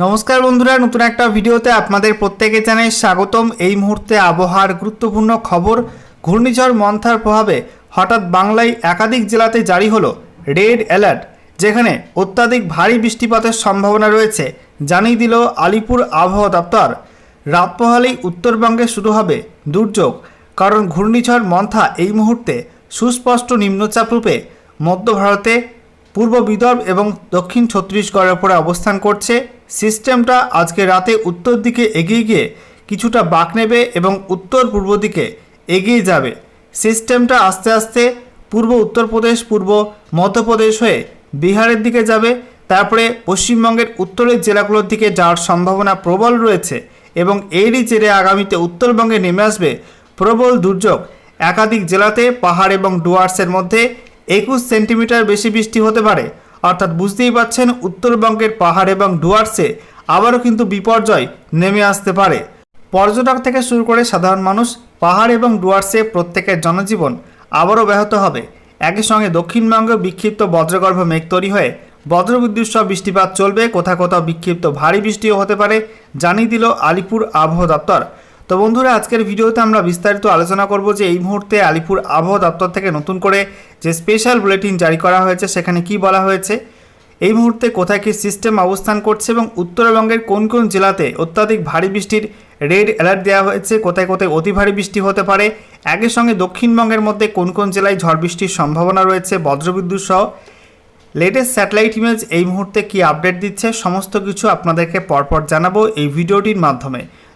নমস্কার বন্ধুরা, নতুন একটা ভিডিওতে আপনাদের প্রত্যেকে জানাই স্বাগতম। এই মুহূর্তে আবহাওয়ার গুরুত্বপূর্ণ খবর, ঘূর্ণিঝড় মন্থার প্রভাবে হঠাৎ বাংলায় একাধিক জেলাতে জারি হলো রেড অ্যালার্ট, যেখানে অত্যাধিক ভারী বৃষ্টিপাতের সম্ভাবনা রয়েছে, জানিয়ে দিল আলিপুর আবহাওয়া দপ্তর। রাত পোহালেই উত্তরবঙ্গে শুরু হবে দুর্যোগ, কারণ ঘূর্ণিঝড় মন্থা এই মুহূর্তে সুস্পষ্ট নিম্নচাপ রূপে মধ্য ভারতে, পূর্ব বিদর্ভ এবং দক্ষিণ ছত্তিশগড়ের উপরে অবস্থান করছে। সিস্টেমটা আজকে রাতে উত্তর দিকে এগিয়ে গিয়ে কিছুটা বাঁক নেবে এবং উত্তর পূর্ব দিকে এগিয়ে যাবে। সিস্টেমটা আস্তে আস্তে পূর্ব উত্তরপ্রদেশ পূর্ব, মধ্যপ্রদেশ হয়ে বিহারের দিকে যাবে। তারপরে পশ্চিমবঙ্গের উত্তরের জেলাগুলোর দিকে যাওয়ার সম্ভাবনা প্রবল রয়েছে এবং এরই জেরে আগামীতে উত্তরবঙ্গে নেমে আসবে প্রবল দুর্যোগ। একাধিক জেলাতে পাহাড় এবং ডুয়ার্সের মধ্যে একুশ সেন্টিমিটার বেশি বৃষ্টি হতে পারে। অর্থাৎ বুঝতেই পাচ্ছেন উত্তরবঙ্গের পাহাড় এবং ডুয়ার্সে আবারও কিন্তু বিপর্যয় নেমে আসতে পারে। পর্যটক থেকে শুরু করে সাধারণ মানুষ পাহাড় এবং ডুয়ার্সে প্রত্যেকের জনজীবন আবারও ব্যাহত হবে। একই সঙ্গে দক্ষিণবঙ্গে বিক্ষিপ্ত বজ্রগর্ভ মেঘ তৈরি হয়ে বজ্রবিদ্যুৎ সহ বৃষ্টিপাত চলবে। কোথাও কোথাও বিক্ষিপ্ত ভারী বৃষ্টিও হতে পারে, জানিয়ে দিল আলিপুর আবহাওয়া দপ্তর। তো বন্ধুরা, আজকের ভিডিওতে আমরা বিস্তারিত আলোচনা করব যে এই মুহূর্তে আলিপুর আবহাওয়া দপ্তর থেকে নতুন করে যে স্পেশাল বুলেটিন জারি করা হয়েছে, সেখানে কি বলা হয়েছে, এই মুহূর্তে কোথায় কি সিস্টেম অবস্থান করছে এবং উত্তরবঙ্গের কোন কোন জেলাতে অত্যাধিক ভারী বৃষ্টির রেড অ্যালার্ট দেওয়া হয়েছে, কোথায় কোথায় অতি ভারী বৃষ্টি হতে পারে, একই সঙ্গে দক্ষিণবঙ্গের মধ্যে কোন কোন জেলায় ঝড় বৃষ্টির সম্ভাবনা রয়েছে, বজ্রবিদ্যুৎ সহ লেটেস্ট স্যাটেলাইট ইমেজ এই মুহূর্তে কি আপডেট দিচ্ছে, সমস্ত কিছু আপনাদেরকে পরপর জানাব এই ভিডিওটির মাধ্যমে।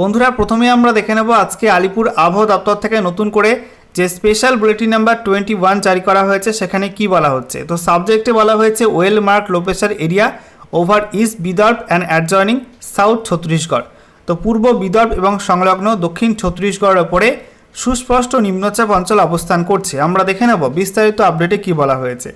বন্ধুরা, প্রথমে আমরা দেখে নেব আজকে আলিপুর আবহাওয়া দপ্তর থেকে নতুন করে যে special bulletin number twenty one জারি করা হয়েছে, সেখানে কি বলা হচ্ছে? তো সাবজেক্টে বলা হয়েছে well mark low pressure area over east Vidarbha and adjoining south Chhattisgarh. তো পূর্ব বিদর্ভ এবং সংলগ্ন দক্ষিণ ছত্তিশগড়ের ওপরে সুস্পষ্ট নিম্নচাপ অঞ্চল অবস্থান করছে। আমরা দেখে নেব বিস্তারিত আপডেটে কি বলা হয়েছে।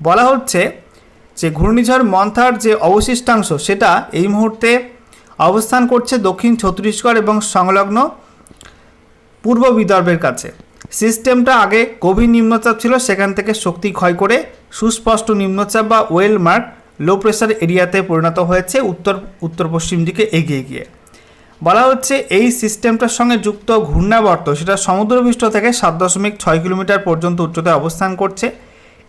বলা হচ্ছে যে ঘূর্ণিঝড় মন্থার যে অবশিষ্টাংশ, সেটা এই মুহূর্তে অবস্থান করছে দক্ষিণ ছত্তিশগড় এবং সংলগ্ন পূর্ব বিদর্ভের কাছে। সিস্টেমটা আগে গভীর নিম্নচাপ ছিল, সেখান থেকে শক্তি ক্ষয় করে সুস্পষ্ট নিম্নচাপ বা ওয়েল মার্ক লো প্রেশার এরিয়াতে পরিণত হয়েছে উত্তর উত্তর পশ্চিম দিকে এগিয়ে গিয়ে। বলা হচ্ছে এই সিস্টেমটার সঙ্গে যুক্ত ঘূর্ণাবর্ত সেটা সমুদ্রপৃষ্ঠ থেকে সাত দশমিক ছয় কিলোমিটার পর্যন্ত উচ্চতায় অবস্থান করছে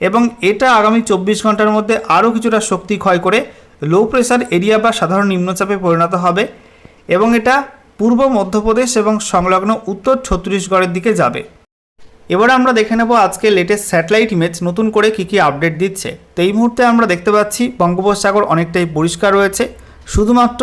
এবং এটা আগামী চব্বিশ ঘণ্টার মধ্যে আরও কিছুটা শক্তি ক্ষয় করে লো প্রেশার এরিয়া বা সাধারণ নিম্নচাপে পরিণত হবে এবং এটা পূর্ব মধ্যপ্রদেশ এবং সংলগ্ন উত্তর ছত্তিশগড়ের দিকে যাবে। এবার আমরা দেখে নেব আজকে লেটেস্ট স্যাটেলাইট ইমেজ নতুন করে কী কী আপডেট দিচ্ছে। তো এই মুহূর্তে আমরা দেখতে পাচ্ছি বঙ্গোপসাগর অনেকটাই পরিষ্কার রয়েছে। শুধুমাত্র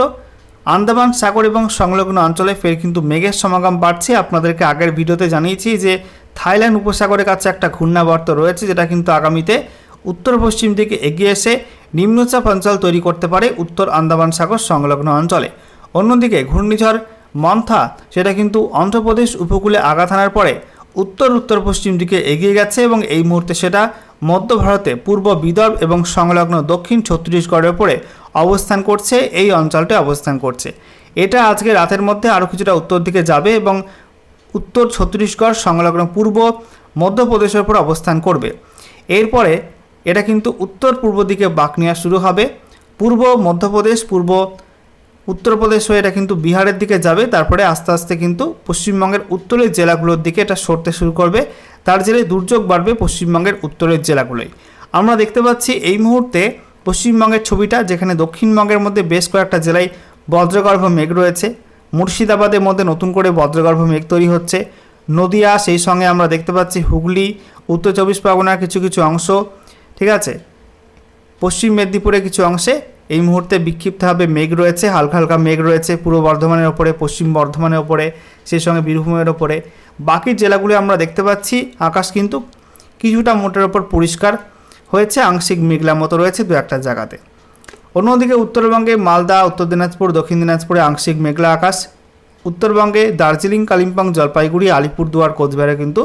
আন্দামান সাগর এবং সংলগ্ন অঞ্চলে ফের কিন্তু মেঘের সমাগম বাড়ছে। আপনাদেরকে আগের ভিডিওতে জানিয়েছি যে থাইল্যান্ড উপসাগরের কাছে একটা ঘূর্ণাবর্ত রয়েছে, যেটা কিন্তু আগামীতে উত্তর পশ্চিম দিকে এগিয়ে এসে নিম্নচাপ অঞ্চল তৈরি করতে পারে উত্তর আন্দামান সাগর সংলগ্ন অঞ্চলে। অন্যদিকে ঘূর্ণিঝড় মন্থা, সেটা কিন্তু অন্ধ্রপ্রদেশ উপকূলে আঘাত আনার পরে উত্তর উত্তর পশ্চিম দিকে এগিয়ে গেছে এবং এই মুহূর্তে সেটা মধ্য ভারতে, পূর্ব বিদর্ভ এবং সংলগ্ন দক্ষিণ ছত্তিশগড়ের উপরে অবস্থান করছে, এই অঞ্চলটি অবস্থান করছে। এটা আজকে রাতের মধ্যে আরও কিছুটা উত্তর দিকে যাবে এবং উত্তর ছত্তিশগড় সংলগ্ন পূর্ব মধ্যপ্রদেশের উপর অবস্থান করবে। এরপরে এটা কিন্তু উত্তর পূর্ব দিকে বাঁক নেওয়া শুরু হবে। পূর্ব, মধ্যপ্রদেশ, পূর্ব, উত্তরপ্রদেশ হয়ে এটা কিন্তু বিহারের দিকে যাবে। তারপরে আস্তে আস্তে কিন্তু পশ্চিমবঙ্গের উত্তরের জেলাগুলোর দিকে এটা সরতে শুরু করবে। তার জেরে দুর্যোগ বাড়বে পশ্চিমবঙ্গের উত্তরের জেলাগুলোই আমরা দেখতে পাচ্ছি এই মুহূর্তে পশ্চিমবঙ্গের ছবিটা, যেখানে দক্ষিণবঙ্গের মধ্যে বেশ কয়েকটা জেলায় বজ্রগর্ভ মেঘ রয়েছে। মুর্শিদাবাদের মধ্যে নতুন করে বজ্রগর্ভ মেঘ তৈরি হচ্ছে। নদিয়া, সেই সঙ্গে আমরা দেখতে পাচ্ছি হুগলি, উত্তর চব্বিশ পরগনার কিছু কিছু অংশ। ঠিক আছে? পশ্চিম মেদিনীপুরে কিছু অংশে এই মুহূর্তে বিক্ষিপ্তভাবে মেঘ রয়েছে, হালকা হালকা মেঘ রয়েছে পূর্ব বর্ধমানের ওপরে, পশ্চিম বর্ধমানের ওপরে, সেই সঙ্গে বীরভূমের ওপরে। বাকি জেলাগুলি আমরা দেখতে পাচ্ছি, আকাশ কিন্তু কিছুটা মোটের ওপর পরিষ্কার হয়েছে, আংশিক মেঘলা মতো রয়েছে দু একটা জায়গাতে। অন্যদিকে উত্তরবঙ্গে মালদা, উত্তর দিনাজপুর, দক্ষিণ দিনাজপুরে আংশিক মেঘলা আকাশ। উত্তরবঙ্গে দার্জিলিং, কালিম্পং, জলপাইগুড়ি, আলিপুরদুয়ার, কোচবিহারে কিন্তু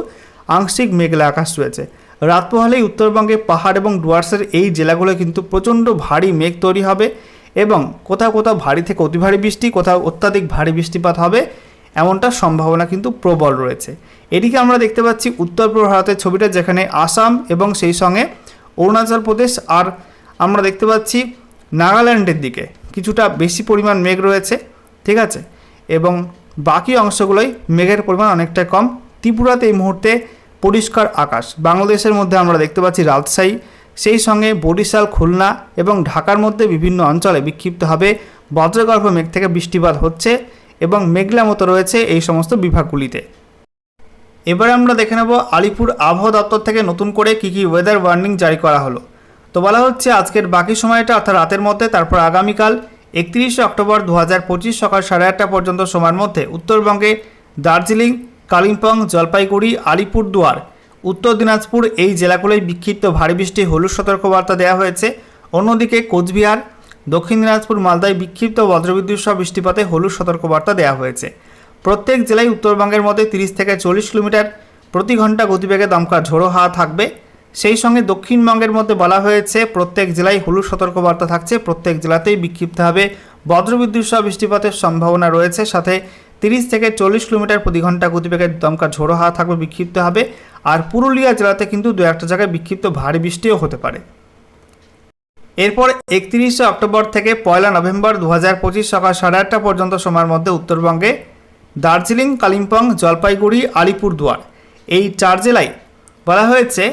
আংশিক মেঘলা আকাশ রয়েছে। রাত পোহালেই উত্তরবঙ্গে পাহাড় এবং ডুয়ার্সের এই জেলাগুলো কিন্তু প্রচণ্ড ভারী মেঘ তৈরি হবে এবং কোথাও কোথাও ভারী থেকে অতি ভারী বৃষ্টি, কোথাও অত্যাধিক ভারী বৃষ্টিপাত হবে এমনটা সম্ভাবনা কিন্তু প্রবল রয়েছে। এদিকে আমরা দেখতে পাচ্ছি উত্তর পূর্ব ভারতের ছবিটা যেখানে আসাম এবং সেই সঙ্গে অরুণাচল প্রদেশ আর আমরা দেখতে পাচ্ছি নাগাল্যান্ডের দিকে। কিছুটা বেশি পরিমাণ মেঘ রয়েছে, ঠিক আছে? এবং বাকি অংশগুলোই মেঘের পরিমাণ অনেকটা কম। ত্রিপুরাতে এই মুহূর্তে পরিষ্কার আকাশ। বাংলাদেশের মধ্যে আমরা দেখতে পাচ্ছি রাজশাহী, সেই সঙ্গে বরিশাল, খুলনা এবং ঢাকার মধ্যে বিভিন্ন অঞ্চলে বিক্ষিপ্তভাবে বজ্রগর্ভ মেঘ থেকে বৃষ্টিপাত হচ্ছে এবং মেঘলা মতো রয়েছে এই সমস্ত বিভাগগুলিতে। এবারে আমরা দেখে নেব আলিপুর আবহাওয়া দপ্তর থেকে নতুন করে কী কী ওয়েদার ওয়ার্নিং জারি করা হলো। তো বলা হচ্ছে আজকের বাকি সময়টা অর্থাৎ রাতের মধ্যে, তারপর আগামীকাল একত্রিশে অক্টোবর দু হাজার পঁচিশ সকাল সাড়ে আটটা পর্যন্ত সময়ের মধ্যে উত্তরবঙ্গে দার্জিলিং কালিম্পং, জলপাইগুড়ি, আলিপুরদুয়ার, উত্তর দিনাজপুর এই জেলাগুলোয় বিক্ষিপ্ত ভারী বৃষ্টি, হলুদ সতর্কবার্তা দেওয়া হয়েছে। অন্যদিকে কোচবিহার, দক্ষিণ দিনাজপুর, মালদায় বিক্ষিপ্ত বজ্রবিদ্যুৎ সহ বৃষ্টিপাতে হলুদ সতর্কবার্তা দেওয়া হয়েছে। প্রত্যেক জেলায় উত্তরবঙ্গের মধ্যে তিরিশ থেকে চল্লিশ কিলোমিটার প্রতি ঘণ্টা গতিবেগে দমকা ঝোড়ো হাওয়া থাকবে। সেই সঙ্গে দক্ষিণবঙ্গের মধ্যে বলা হয়েছে, প্রত্যেক জেলায় হলুদ সতর্কবার্তা থাকছে, প্রত্যেক জেলাতেই বিক্ষিপ্তভাবে বজ্রবিদ্যুৎ সহ বৃষ্টিপাতের সম্ভাবনা রয়েছে। সাথে তিরিশ থেকে চল্লিশ কিলোমিটার প্রতি ঘণ্টা গতিবেগের দমকা ঝোড়ো হাওয়া থাকবে, বিক্ষিপ্ত হবে। আর পুরুলিয়া জেলাতে কিন্তু দু একটা জায়গায় বিক্ষিপ্ত ভারী বৃষ্টিও হতে পারে। এরপর একত্রিশে অক্টোবর থেকে পয়লা নভেম্বর দু হাজার পঁচিশ সকাল সাড়ে আটটা পর্যন্ত সময়ের মধ্যে উত্তরবঙ্গে দার্জিলিং, কালিম্পং, জলপাইগুড়ি, আলিপুরদুয়ার এই চার জেলায় বলা হয়েছে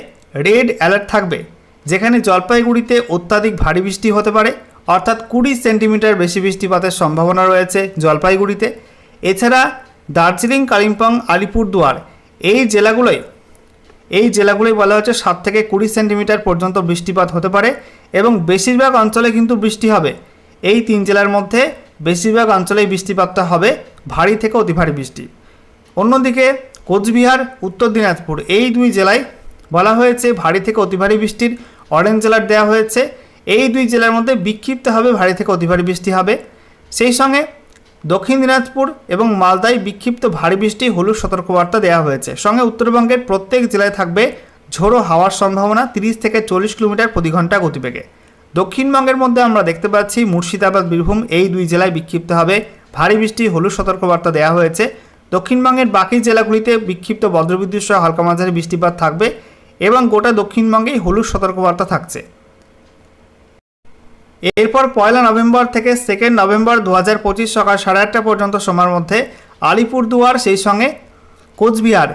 রেড অ্যালার্ট থাকবে, যেখানে জলপাইগুড়িতে অত্যাধিক ভারী বৃষ্টি হতে পারে। অর্থাৎ কুড়ি সেন্টিমিটার বেশি বৃষ্টিপাতের সম্ভাবনা রয়েছে জলপাইগুড়িতে। এছাড়া দার্জিলিং, কালিম্পং, আলিপুরদুয়ার এই জেলাগুলোয়, এই জেলাগুলোই বলা হচ্ছে সাত থেকে কুড়ি সেন্টিমিটার পর্যন্ত বৃষ্টিপাত হতে পারে এবং বেশিরভাগ অঞ্চলে কিন্তু বৃষ্টি হবে। এই তিন জেলার মধ্যে বেশিরভাগ অঞ্চলেই বৃষ্টিপাতটা হবে, ভারী থেকে অতি ভারী বৃষ্টি। অন্যদিকে কোচবিহার, উত্তর দিনাজপুর এই দুই জেলায় বলা হয়েছে ভারী থেকে অতি ভারী বৃষ্টির অরেঞ্জ জেলার দেওয়া হয়েছে। এই দুই জেলার মধ্যে বিক্ষিপ্তভাবে ভারী থেকে অতি ভারী বৃষ্টি হবে। সেই সঙ্গে দক্ষিণ দিনাজপুর এবং মালদায় বিক্ষিপ্ত ভারী বৃষ্টি হলুদ সতর্কবার্তা দেওয়া হয়েছে। সঙ্গে উত্তরবঙ্গের প্রত্যেক জেলায় থাকবে ঝোড়ো হাওয়ার সম্ভাবনা তিরিশ থেকে চল্লিশ কিলোমিটার প্রতি ঘণ্টা গতিবেগে। দক্ষিণবঙ্গের মধ্যে আমরা দেখতে পাচ্ছি মুর্শিদাবাদ, বীরভূম এই দুই জেলায় বিক্ষিপ্ত হবে। ভারী বৃষ্টি হলুদ সতর্কবার্তা দেওয়া হয়েছে। দক্ষিণবঙ্গের বাকি জেলাগুলিতে বিক্ষিপ্ত বজ্রবিদ্যুৎ সহ হালকা মাঝারি বৃষ্টিপাত থাকবে এবং গোটা দক্ষিণবঙ্গেই হলুদ সতর্কবার্তা থাকছে। এরপর পয়লা নভেম্বর থেকে সেকেন্ড নভেম্বর দু হাজার পঁচিশ সকাল সাড়ে আটটা পর্যন্ত সময়ের মধ্যে আলিপুরদুয়ার, সেই সঙ্গে কোচবিহার।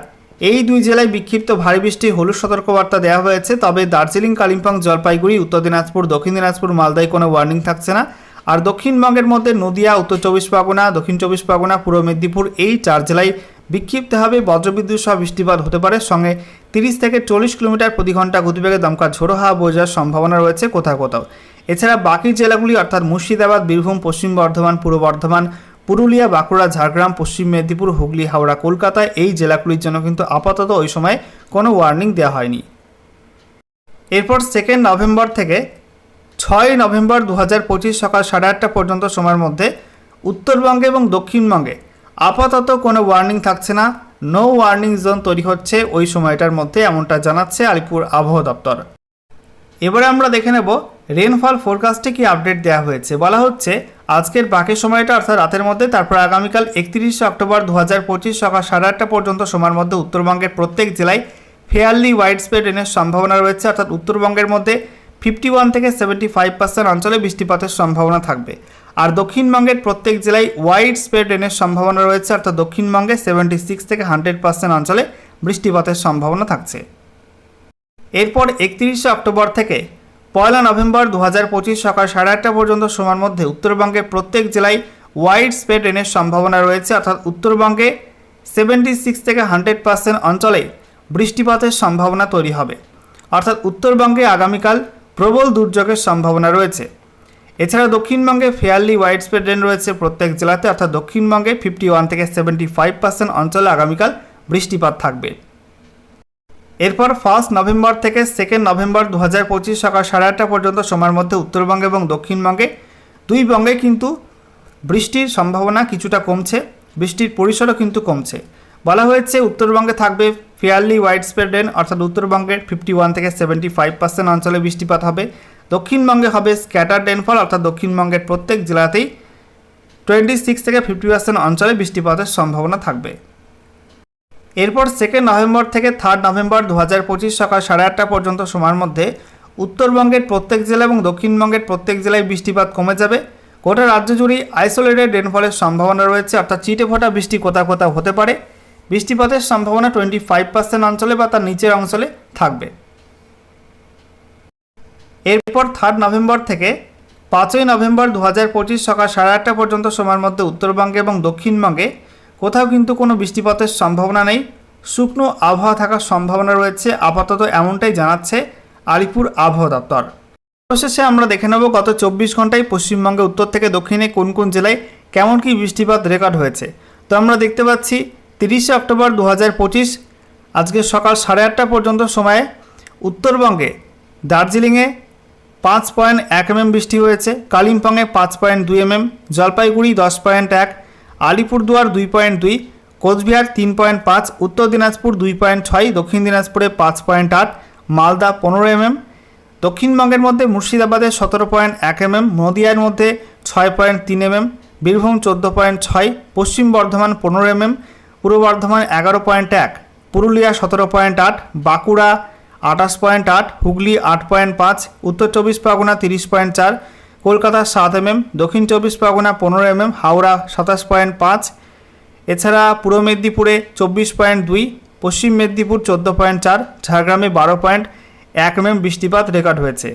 এই দুই জেলায় বিক্ষিপ্ত ভারী বৃষ্টি, হলুদ সতর্কবার্তা দেওয়া হয়েছে, তবে দার্জিলিং, কালিম্পং, জলপাইগুড়ি, উত্তর দিনাজপুর, দক্ষিণ দিনাজপুর, মালদায় কোনো ওয়ার্নিং থাকছে না। আর দক্ষিণবঙ্গের মধ্যে নদিয়া, উত্তর চব্বিশ পরগনা, দক্ষিণ চব্বিশ পরগনা, পূর্ব মেদিনীপুর এই চার জেলায় বিক্ষিপ্তভাবে বজ্রবিদ্যুৎ সহ বৃষ্টিপাত হতে পারে। সঙ্গে তিরিশ থেকে চল্লিশ কিলোমিটার প্রতি ঘণ্টা গতিবেগে দমকা ঝোড়ো হাওয়া যাওয়ার সম্ভাবনা রয়েছে কোথাও কোথাও। এছাড়া বাকি জেলাগুলি অর্থাৎ মুর্শিদাবাদ, বীরভূম, পশ্চিম বর্ধমান, পূর্ব বর্ধমান, পুরুলিয়া, বাঁকুড়া, ঝাড়গ্রাম, পশ্চিম মেদিনীপুর, হুগলি, হাওড়া, কলকাতা এই জেলাগুলির জন্য কিন্তু আপাতত ওই সময় কোনো ওয়ার্নিং দেওয়া হয়নি। এরপর সেকেন্ড নভেম্বর থেকে ছয় নভেম্বর দু হাজার পঁচিশ সকাল সাড়ে আটটা পর্যন্ত সময়ের মধ্যে উত্তরবঙ্গে এবং দক্ষিণবঙ্গে আপাতত কোনো ওয়ার্নিং থাকছে না। নো ওয়ার্নিং জোন তৈরি হচ্ছে ওই সময়টার মধ্যে, এমনটা জানাচ্ছে আলিপুর আবহাওয়া দপ্তর। এবারে আমরা দেখে নেব রেনফল ফোরকাস্টে কি আপডেট দেওয়া হয়েছে? বলা হচ্ছে, আজকের বাকি সময়টা অর্থাৎ রাতের মধ্যে, তারপর আগামীকাল একত্রিশে অক্টোবর দু হাজার পঁচিশ সকাল সাড়ে আটটা পর্যন্ত সময়ের মধ্যে উত্তরবঙ্গের প্রত্যেক জেলায় ফেয়ারলি ওয়াইড স্প্রেড রেনের সম্ভাবনা রয়েছে। অর্থাৎ উত্তরবঙ্গের মধ্যে ফিফটি ওয়ান থেকে সেভেন্টি ফাইভ পার্সেন্ট অঞ্চলে বৃষ্টিপাতের সম্ভাবনা থাকবে। আর দক্ষিণবঙ্গের প্রত্যেক জেলায় ওয়াইড স্প্রেড রেনের সম্ভাবনা রয়েছে। অর্থাৎ দক্ষিণবঙ্গে সেভেন্টি সিক্স থেকে হান্ড্রেড পার্সেন্ট অঞ্চলে বৃষ্টিপাতের সম্ভাবনা থাকছে। এরপর একত্রিশে অক্টোবর থেকে পয়লা নভেম্বর দু হাজার পঁচিশ সকাল সাড়ে আটটা পর্যন্ত সময়ের মধ্যে উত্তরবঙ্গের প্রত্যেক জেলায় ওয়াইড স্প্রেড রেনের সম্ভাবনা রয়েছে, অর্থাৎ উত্তরবঙ্গে সেভেন্টি সিক্স থেকে হান্ড্রেড পার্সেন্ট অঞ্চলে বৃষ্টিপাতের সম্ভাবনা তৈরি হবে। অর্থাৎ উত্তরবঙ্গে আগামীকাল প্রবল দুর্যোগের সম্ভাবনা রয়েছে। এছাড়া দক্ষিণবঙ্গে ফেয়ারলি ওয়াইড স্প্রেড রেন রয়েছে প্রত্যেক জেলাতে, অর্থাৎ দক্ষিণবঙ্গে ফিফটি ওয়ান থেকে সেভেন্টি ফাইভ পার্সেন্ট অঞ্চলে আগামীকাল বৃষ্টিপাত থাকবে। এরপর ফার্স্ট নভেম্বর থেকে সেকেন্ড নভেম্বর দু হাজার পঁচিশ সকাল সাড়ে আটটা পর্যন্ত সময়ের মধ্যে উত্তরবঙ্গে এবং দক্ষিণবঙ্গে। দুই বঙ্গে কিন্তু বৃষ্টির সম্ভাবনা কিছুটা কমছে, বৃষ্টির পরিসরও কিন্তু কমছে। বলা হয়েছে উত্তরবঙ্গে থাকবে ফেয়ারলি ওয়াইড স্প্রেড রেন অর্থাৎ উত্তরবঙ্গের ফিফটি ওয়ান থেকে সেভেন্টি ফাইভ পার্সেন্ট অঞ্চলে বৃষ্টিপাত হবে। দক্ষিণবঙ্গে হবে স্ক্যাটার রেনফল অর্থাৎ দক্ষিণবঙ্গের প্রত্যেক জেলাতেই টোয়েন্টি সিক্স থেকে ফিফটি পার্সেন্ট অঞ্চলে বৃষ্টিপাতের সম্ভাবনা থাকবে। এরপর সেকেন্ড নভেম্বর থেকে থার্ড নভেম্বর দু হাজার পঁচিশ সকাল সাড়ে আটটা পর্যন্ত সময়ের মধ্যে উত্তরবঙ্গের প্রত্যেক জেলা এবং দক্ষিণবঙ্গের প্রত্যেক জেলায় বৃষ্টিপাত কমে যাবে। গোটা রাজ্য জুড়েই আইসোলেটেড রেনফলের সম্ভাবনা রয়েছে, অর্থাৎ চিটে ফোটা বৃষ্টি কোথাও কোথাও হতে পারে। বৃষ্টিপাতের সম্ভাবনা টোয়েন্টি ফাইভ পার্সেন্ট অঞ্চলে বা তার নিচের অঞ্চলে থাকবে। এরপর থার্ড নভেম্বর থেকে পাঁচই নভেম্বর দু হাজার পঁচিশ সকাল সাড়ে আটটা পর্যন্ত সময়ের মধ্যে উত্তরবঙ্গে এবং দক্ষিণবঙ্গে কোথাও কিন্তু কোনো বৃষ্টিপাতের সম্ভাবনা নেই। শুকনো আবহাওয়া থাকার সম্ভাবনা রয়েছে। আপাতত এমনটাই জানাচ্ছে আলিপুর আবহাওয়া দপ্তর। অবশেষে আমরা দেখে নেব গত চব্বিশ ঘন্টায় পশ্চিমবঙ্গে উত্তর থেকে দক্ষিণে কোন কোন জেলায় কেমন কী বৃষ্টিপাত রেকর্ড হয়েছে। তো আমরা দেখতে পাচ্ছি তিরিশে অক্টোবর দু হাজার পঁচিশ, আজকে সকাল সাড়ে আটটা পর্যন্ত সময়ে উত্তরবঙ্গে দার্জিলিংয়ে পাঁচ পয়েন্ট এক এমএম বৃষ্টি হয়েছে, কালিম্পংয়ে পাঁচ পয়েন্ট দুই এমএম, জলপাইগুড়ি দশ পয়েন্ট এক আলিপুরদুয়ার দুই পয়েন্ট দুই, কোচবিহার তিন পয়েন্ট পাঁচ, উত্তর দিনাজপুর দুই পয়েন্ট ছয়, দক্ষিণ দিনাজপুরে পাঁচ পয়েন্ট আট, মালদা পনেরো এমএম। দক্ষিণবঙ্গের মধ্যে মুর্শিদাবাদে সতেরো পয়েন্ট এক এমএম, নদিয়ার মধ্যে ছয় পয়েন্ট তিন এমএম, বীরভূম চোদ্দ পয়েন্ট ছয়, পশ্চিম বর্ধমান পনেরো এমএম, পূর্ব বর্ধমান এগারো পয়েন্ট এক, পুরুলিয়া সতেরো পয়েন্ট আট, বাঁকুড়া আঠাশ পয়েন্ট আট, হুগলি আট পয়েন্ট পাঁচ, উত্তর চব্বিশ পরগনা তিরিশ পয়েন্ট চার কলকাতা সাত এমএম, দক্ষিণ চব্বিশ পরগনা পনেরো এমএম, হাওড়া সাতাশ পয়েন্ট পাঁচ। এছাড়া পূর্ব মেদিনীপুরে চব্বিশ পয়েন্ট দুই, পশ্চিম মেদিনীপুর চোদ্দ পয়েন্ট চার, ঝাড়গ্রামে বারো পয়েন্ট এক এমএম বৃষ্টিপাত রেকর্ড হয়েছে।